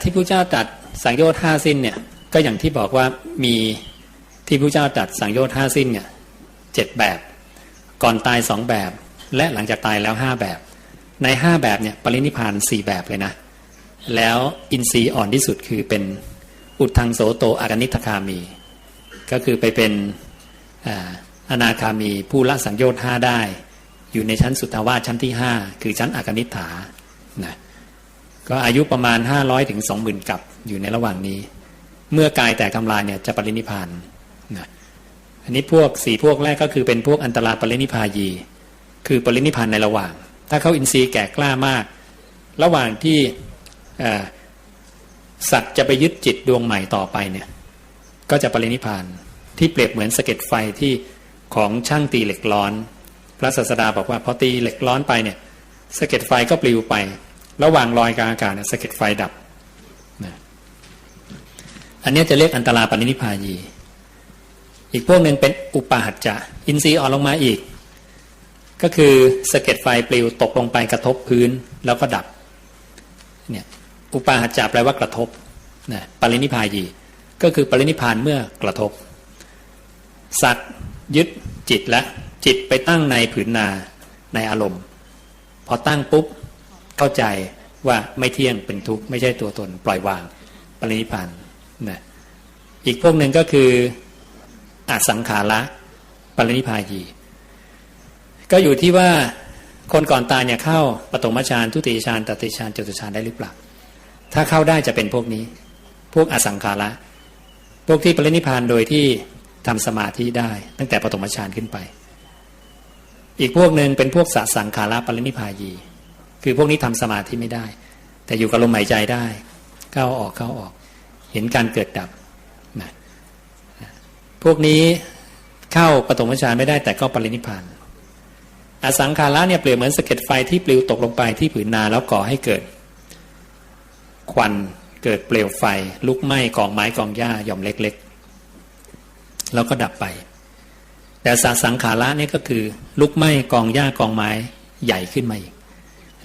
ที่พระเจ้าตัดสังโยชน์ห้าสิ้นเนี่ยก็อย่างที่บอกว่ามีที่พระเจ้าตัดสังโยชน์ห้าสิ้นเนี่ยเจ็ดแบบ ก่อนตายสองแบบ และหลังจากตายแล้วห้าแบบ ในห้าแบบเนี่ยปรินิพานสี่แบบเลยนะ แล้วอินทรีย์อ่อนที่สุดคือเป็นอุทังโสโตอากนิทคามี ก็คือไปเป็นอ่าอนาคามีผู้ละสังโยชน์ห้าได้ อยู่ในชั้นสุทธาวาสชั้นที่ห้าคือชั้นอากนิฐานะ ก็อายุประมาณ 500ถึง20,000กับอยู่ในระหว่างนี้ เมื่อกายแตกทำลายเนี่ยจะปรินิพานนะอันนี้พวกสี่พวกแรกก็คือเป็นพวกอันตราปรินิพพายี คือปรินิพานในระหว่าง ถ้าเขาอินทรีย์แก่กล้ามาก ระหว่างที่สัตว์จะไปยึดจิตดวงใหม่ต่อไปเนี่ยก็จะปรินิพพานที่เปรียบเหมือนสะเก็ดไฟที่ของช่างตีเหล็กร้อน พระศาสดาบอกว่าพอตีเหล็กร้อนไปเนี่ยสะเก็ดไฟก็ปลิวไป ระหว่างลอยกลางอากาศเนี่ยสะเก็ดไฟดับนะอันนี้จะเรียกอันตราปรินิพายี อีกพวกหนึ่งเป็นอุปาหัจจะ อินทรีย์อ่อนลงมาอีก ก็คือสะเก็ดไฟปลิวตกลงไปกระทบพื้นแล้วก็ดับเนี่ยอุปาหัจจะแปลว่ากระทบนะปรินิพายี ก็คือปรินิพพานเมื่อกระทบ สัตว์ยึดจิตและจิตไปตั้งในผืนนาในอารมณ์ พอตั้งปุ๊บ เข้าใจว่าไม่เที่ยงเป็นทุกข์ไม่ใช่ตัวตนปล่อยวางปรินิพานนะอีกพวกหนึ่งก็คืออสังขาระปรินิพายี ก็อยู่ที่ว่าคนก่อนตายเนี่ยเข้าปฐมฌานทุติยฌานตติฌานจตุฌานได้หรือเปล่าถ้าเข้าได้จะเป็นพวกนี้ พวกอสังขาระพวกที่ปรินิพานโดยที่ทำสมาธิได้ ตั้งแต่ปฐมฌานขึ้นไป อีกพวกหนึ่งเป็นพวกสสังขาระปรินิพายี คือพวกนี้ทำสมาธิไม่ได้ แต่อยู่กับลมหายใจได้เข้าออกเข้าออก เห็นการเกิดดับนะพวกนี้เข้าปฐมฌานไม่ได้แต่ก็ปรินิพานอสังขาระเนี่ยเปรียบเหมือนสะเก็ดไฟที่ปลิวตกลงไปที่ผืนนาแล้วก่อให้เกิด ควันเกิดเปลวไฟ ลุกไหม้กองไม้กองหญ้าหย่อมเล็ก ๆ แล้วก็ดับไป แต่สสังขาระเนี่ยก็คือ ลุกไหม้กองหญ้ากองไม้ใหญ่ขึ้นมาอีก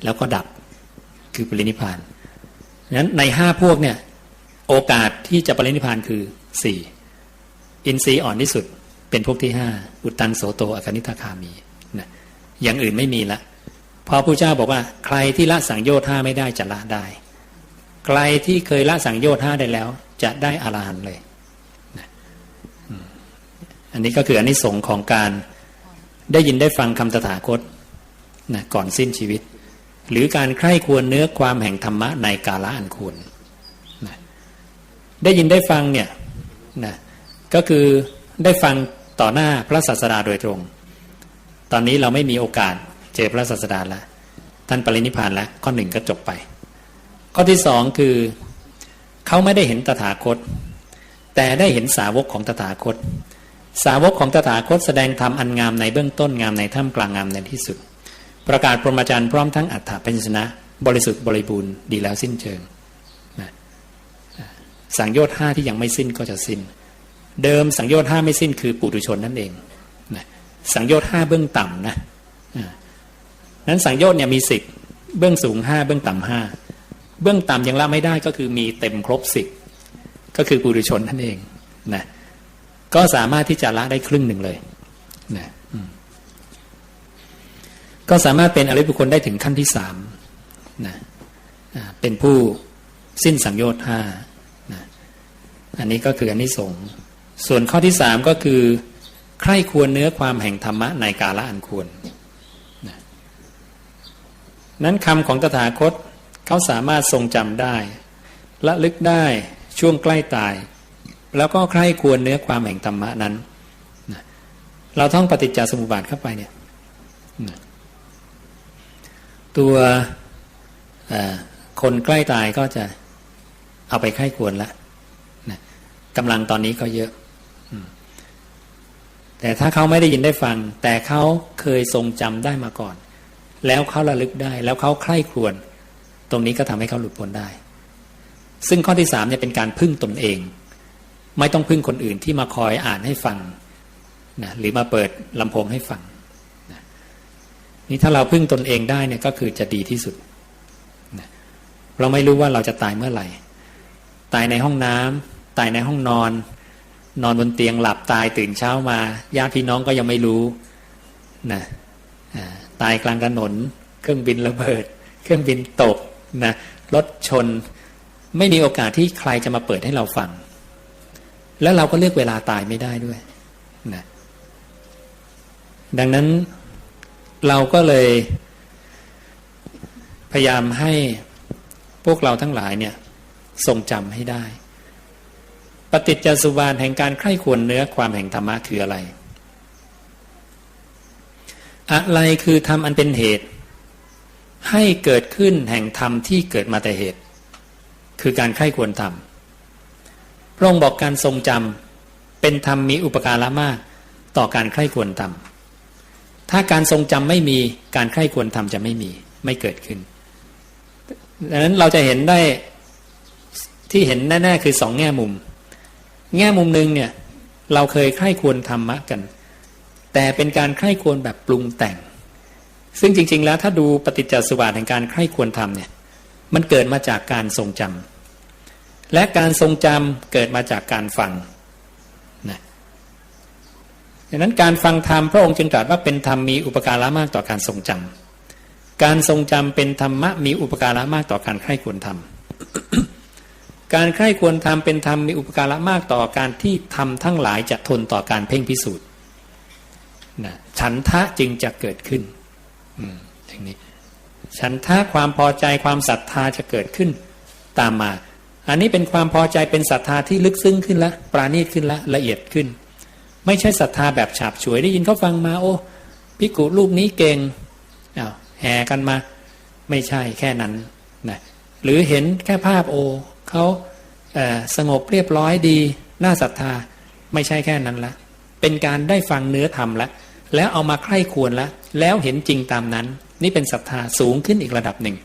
แล้วก็ดับคือปรินิพานนั้นในห้าพวกเนี่ยโอกาสที่จะปรินิพานคือสี่อินทรีย์อ่อนที่สุดเป็นพวกที่ห้าอุตตังโสโตอคนิทาคามีนะอย่างอื่นไม่มีละเพระพระเจ้าบอกว่า ใครที่ละสังโยชน์ห้าไม่ได้จะละได้ ใครที่เคยละสังโยชน์ห้าได้แล้ว จะได้อรหันต์เลยนะอันนี้ก็คืออันนี้สงส์ของการได้ยินได้ฟังคำตถาคตนะก่อนสิ้นชีวิต หรือการใคร่ควรเนื้อความแห่งธรรมะในกาละอันควรนะได้ยินได้ฟังเนี่ยนะก็คือได้ฟังต่อหน้าพระศาสดาโดยตรง ตอนนี้เราไม่มีโอกาสเจอพระศาสดาแล้วท่านปรินิพพานแล้วข้อหนึ่งก็จบไป ข้อที่สองคือเขาไม่ได้เห็นตถาคต แต่ได้เห็นสาวกของตถาคต สาวกของตถาคตแสดงธรรมอันงามในเบื้องต้นงามในท่ามกลางงามในที่สุด ประกาศพรหมจรรย์พร้อมทั้งอัฏฐพัญชนะ บริสุทธิ์บริบูรณ์ดีแล้วสิ้นเชิงนะสังโยชน์ห้าที่ยังไม่สิ้นก็จะสิ้น เดิมสังโยชน์ห้าไม่สิ้นคือปุถุชนนั่นเองนะสังโยชน์ห้าเบื้องต่ำนะนั้นสังโยชน์เนี่ยมีสิบเบื้องสูงห้าเบื้องต่ำห้าเบื้องต่ำยังละไม่ได้ก็คือมีเต็มครบสิบก็คือปุถุชนนั่นเองนะก็สามารถที่จะละได้ครึ่งหนึ่งเลยนะ ก็สามารถเป็นอริยบุคคลได้ถึงขั้นที่สามนะเป็นผู้สิ้นสังโยชน์ห้านะอันนี้ก็คืออันนี้สงส์ส่วนข้อที่สามก็คือใคร่ควรเนื้อความแห่งธรรมะในกาละอันควรนะนั้นคำของตถาคตเขาสามารถทรงจำได้ละลึกได้ช่วงใกล้ตาย แล้วก็ใคร่ควรเนื้อความแห่งธรรมะนั้นนะเราท่องปฏิจจสมุปบาทเข้าไปเนี่ยนะ ตัวคนใกล้ตายก็จะเอาไปไข้ควรละนะกำลังตอนนี้ก็เยอะ แต่ถ้าเขาไม่ได้ยินได้ฟัง แต่เขาเคยทรงจำได้มาก่อน แล้วเขาระลึกได้ แล้วเขาใคร่ครวญตรงนี้ก็ทำให้เขาหลุดพ้นได้ ซึ่งข้อที่สามเนี่ยเป็นการพึ่งตนเอง ไม่ต้องพึ่งคนอื่นที่มาคอยอ่านให้ฟังนะหรือมาเปิดลำโพงให้ฟัง นี่ถ้าเราพึ่งตนเองได้เนี่ยก็คือจะดีที่สุด เราไม่รู้ว่าเราจะตายเมื่อไหร่ ตายในห้องน้ำตายในห้องนอน นอนบนเตียงหลับตายตื่นเช้ามาญาติพี่น้องก็ยังไม่รู้นะตายกลางถนน เครื่องบินระเบิด เครื่องบินตกนะรถชนไม่มีโอกาสที่ใครจะมาเปิดให้เราฟัง แล้วเราก็เลือกเวลาตายไม่ได้ด้วยนะดังนั้น เราก็เลยพยายามให้พวกเราทั้งหลายเนี่ยทรงจำให้ได้ ปฏิจจสุบานแห่งการใคร่ควรเนื้อความแห่งธรรมะคืออะไร อะไรคือธรรมอันเป็นเหตุ ให้เกิดขึ้นแห่งธรรมที่เกิดมาแต่เหตุ คือการใคร่ควรธรรมพระองค์บอกการทรงจำเป็นธรรมมีอุปการะมาก ต่อการใคร่ควรธรรม ถ้าการทรงจำไม่มีการใคร่ควรทำจะไม่มีไม่เกิดขึ้นดังนั้นเราจะเห็นได้ที่เห็นแน่ๆคือสองแง่มุม แง่มุมหนึ่งเนี่ยเราเคยใคร่ควรธรรมะกัน แต่เป็นการใคร่ควรแบบปรุงแต่ง ซึ่งจริง ๆ แล้วถ้าดูปฏิจจสุบาทแห่งการใคร่ควรทำเนี่ยมันเกิดมาจากการทรงจำและการทรงจำเกิดมาจากการฟัง ดังนั้นการฟังธรรมพระองค์จึงตรัสว่าเป็นธรรมมีอุปการะมากต่อการทรงจำการทรงจำเป็นธรรมะมีอุปการะมากต่อการใคร่ควรทำการใคร่ควรทำเป็นธรรมมีอุปการะมากต่อการที่ทำทั้งหลายจะทนต่อการเพ่งพิสูจน์นะฉันทะจึงจะเกิดขึ้นอย่างนี้ฉันทะความพอใจความศรัทธาจะเกิดขึ้นตามมา อันนี้เป็นความพอใจเป็นศรัทธาที่ลึกซึ้งขึ้นล้วปราณีตขึ้นล้วละเอียดขึ้น ไม่ใช่ศรัทธาแบบฉาบฉวยได้ยินเขาฟังมา โอ้พิกุรูปนี้เก่งอา้าวแห่กันมา ไม่ใช่แค่นั้นนะหรือเห็นแค่ภาพโอเขาสงบเรียบร้อยดี น่าศรัทธาไม่ใช่แค่นั้นละเป็นการได้ฟังเนื้อธรรมล้วแล้วเอามาใคร่ควรล้วแล้วเห็นจริงตามนั้น นี่เป็นศรัทธาสูงขึ้นอีกระดับหนึ่ง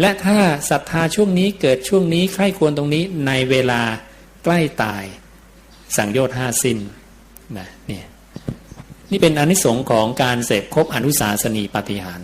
และถ้าศรัทธาช่วงนี้เกิดช่วงนี้ใคร่ควรตรงนี้ในเวลาใกล้ตาย สังโยชน์ห้าสิน้น นะเนี่ยนี่เป็นอนิสงค์ของการเสพครบอนุสาสนีปฏิหาร